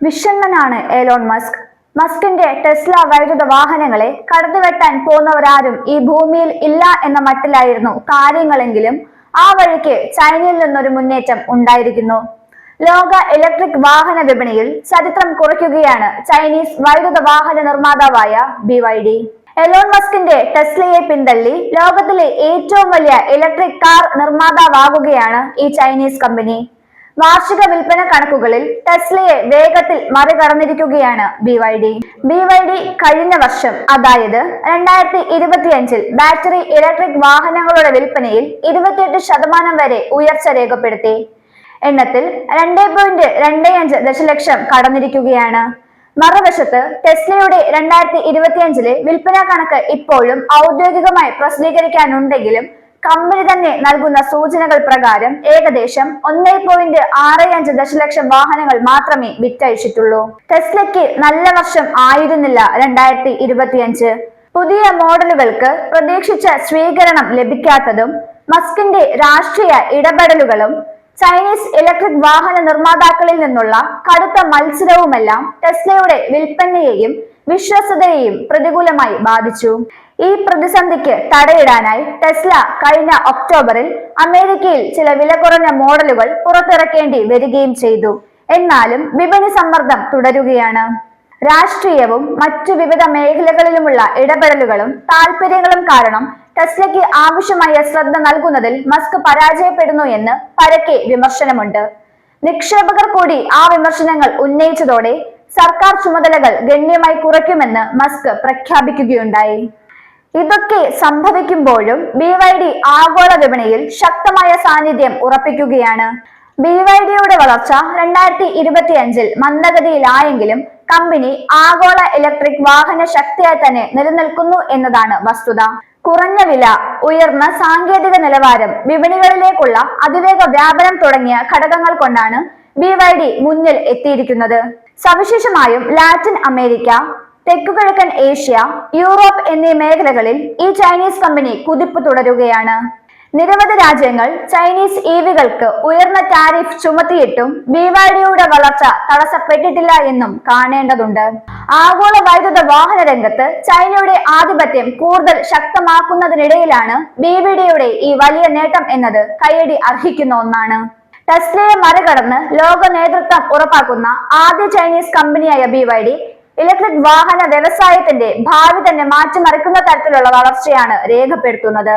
വിഷണ്ണനാണ് Elon Musk. മസ്കിന്റെ Tesla വൈദ്യുത വാഹനങ്ങളെ കടന്നുവെട്ടാൻ പോകുന്നവരാരും ഈ ഭൂമിയിൽ ഇല്ല എന്ന മട്ടിലായിരുന്നു കാര്യങ്ങളെങ്കിലും ആ വഴിക്ക് ചൈനയിൽ നിന്നൊരു മുന്നേറ്റം ഉണ്ടായിരിക്കുന്നു. ലോക ഇലക്ട്രിക് വാഹന വിപണിയിൽ ചരിത്രം കുറിക്കുകയാണ് ചൈനീസ് വൈദ്യുത വാഹന നിർമ്മാതാവായ ബി വൈ ഡി. എലോൺ മസ്കിന്റെ ടെസ്ലയെ പിന്തള്ളി ലോകത്തിലെ ഏറ്റവും വലിയ ഇലക്ട്രിക് കാർ നിർമ്മാതാവാകുകയാണ് ഈ ചൈനീസ് കമ്പനി. വാർഷിക വിൽപ്പന കണക്കുകളിൽ ടെസ്ലയെ വേഗത്തിൽ മറികടന്നിരിക്കുകയാണ് B Y D B Y D കഴിഞ്ഞ വർഷം അതായത് രണ്ടായിരത്തി ഇരുപത്തിയഞ്ചിൽ ബാറ്ററി ഇലക്ട്രിക് വാഹനങ്ങളുടെ വിൽപ്പനയിൽ ഇരുപത്തിയെട്ട് ശതമാനം വരെ ഉയർച്ച രേഖപ്പെടുത്തി. എണ്ണത്തിൽ രണ്ട് പോയിന്റ് രണ്ട് അഞ്ച് ദശലക്ഷം കടന്നിരിക്കുകയാണ്. മറുവശത്ത് ടെസ്ലയുടെ രണ്ടായിരത്തി ഇരുപത്തിയഞ്ചിലെ വിൽപ്പന കണക്ക് ഇപ്പോഴും ഔദ്യോഗികമായി പ്രസിദ്ധീകരിക്കാനുണ്ടെങ്കിലും കമ്പനി തന്നെ നൽകുന്ന സൂചനകൾ പ്രകാരം ഏകദേശം ഒന്നേ പോയിന്റ് ആറ് അഞ്ച് ദശലക്ഷം വാഹനങ്ങൾ മാത്രമേ വിറ്റഴിച്ചിട്ടുള്ളൂ. ടെസ്ലയ്ക്ക് നല്ല വർഷം ആയിരുന്നില്ല രണ്ടായിരത്തി ഇരുപത്തിയഞ്ച്. പുതിയ മോഡലുകൾക്ക് പ്രതീക്ഷിച്ച സ്വീകരണം ലഭിക്കാത്തതും മസ്കിന്റെ രാഷ്ട്രീയ ഇടപെടലുകളും ചൈനീസ് ഇലക്ട്രിക് വാഹന നിർമ്മാതാക്കളിൽ നിന്നുള്ള കടുത്ത മത്സരവുമെല്ലാം ടെസ്ലയുടെ വിൽപ്പനയെയും വിശ്വസതയെയും പ്രതികൂലമായി ബാധിച്ചു. ഈ പ്രതിസന്ധിക്ക് തടയിടാനായി ടെസ്ല കഴിഞ്ഞ ഒക്ടോബറിൽ അമേരിക്കയിൽ ചില വില കുറഞ്ഞ മോഡലുകൾ പുറത്തിറക്കേണ്ടി വരികയും ചെയ്തു. എന്നാലും വിപണി സമ്മർദ്ദം തുടരുകയാണ്. രാഷ്ട്രീയവും മറ്റു വിവിധ മേഖലകളിലുമുള്ള ഇടപെടലുകളും താല്പര്യങ്ങളും കാരണം ടെസ്ലയ്ക്ക് ആവശ്യമായ ശ്രദ്ധ നൽകുന്നതിൽ മസ്ക് പരാജയപ്പെടുന്നു എന്ന് പരക്കെ വിമർശനമുണ്ട്. നിക്ഷേപകർ കൂടി ആ വിമർശനങ്ങൾ ഉന്നയിച്ചതോടെ സർക്കാർ ചുമതലകൾ ഗണ്യമായി കുറയ്ക്കുമെന്ന് മസ്ക് പ്രഖ്യാപിക്കുകയുണ്ടായി. ഇതൊക്കെ സംഭവിക്കുമ്പോഴും ബി വൈ ഡി ആഗോള വിപണിയിൽ ശക്തമായ സാന്നിധ്യം ഉറപ്പിക്കുകയാണ്. ബി വൈ ഡിയുടെ വളർച്ച രണ്ടായിരത്തി ഇരുപത്തി അഞ്ചിൽ മന്ദഗതിയിലായെങ്കിലും കമ്പനി ആഗോള ഇലക്ട്രിക് വാഹന ശക്തിയായി തന്നെ നിലനിൽക്കുന്നു എന്നതാണ് വസ്തുത. കുറഞ്ഞ വില ഉയർന്ന സാങ്കേതിക നിലവാരം വിപണികളിലേക്കുള്ള അതിവേഗ വ്യാപനം തുടങ്ങിയ ഘടകങ്ങൾ കൊണ്ടാണ് ബി വൈ ഡി മുന്നിൽ എത്തിയിരിക്കുന്നത്. സവിശേഷമായും ലാറ്റിൻ അമേരിക്ക തെക്കുകിഴക്കൻ ഏഷ്യ യൂറോപ്പ് എന്നീ മേഖലകളിൽ ഈ ചൈനീസ് കമ്പനി കുതിപ്പ് തുടരുകയാണ്. നിരവധി രാജ്യങ്ങൾ ചൈനീസ് ഇവികൾക്ക് ഉയർന്ന ടാരിഫ് ചുമത്തിയിട്ടും ബിവാഡിയുടെ വളർച്ച തടസ്സപ്പെട്ടിട്ടില്ല എന്നും കാണേണ്ടതുണ്ട്. ആഗോള വൈദ്യുത വാഹന രംഗത്ത് ചൈനയുടെ ആധിപത്യം കൂടുതൽ ശക്തമാക്കുന്നതിനിടയിലാണ് ബിവിഡിയുടെ ഈ വലിയ നേട്ടം എന്നത് കയ്യടി അർഹിക്കുന്ന ഒന്നാണ്. ടെസ്ലയെ മറികടന്ന് ലോക നേതൃത്വം ഉറപ്പാക്കുന്ന ആദ്യ ചൈനീസ് കമ്പനിയായ ബി ഇലക്ട്രിക് വാഹന വ്യവസായത്തിന്റെ ഭാവി തന്നെ മാറ്റിമറിക്കുന്ന തരത്തിലുള്ള വളർച്ചയാണ് രേഖപ്പെടുത്തുന്നത്.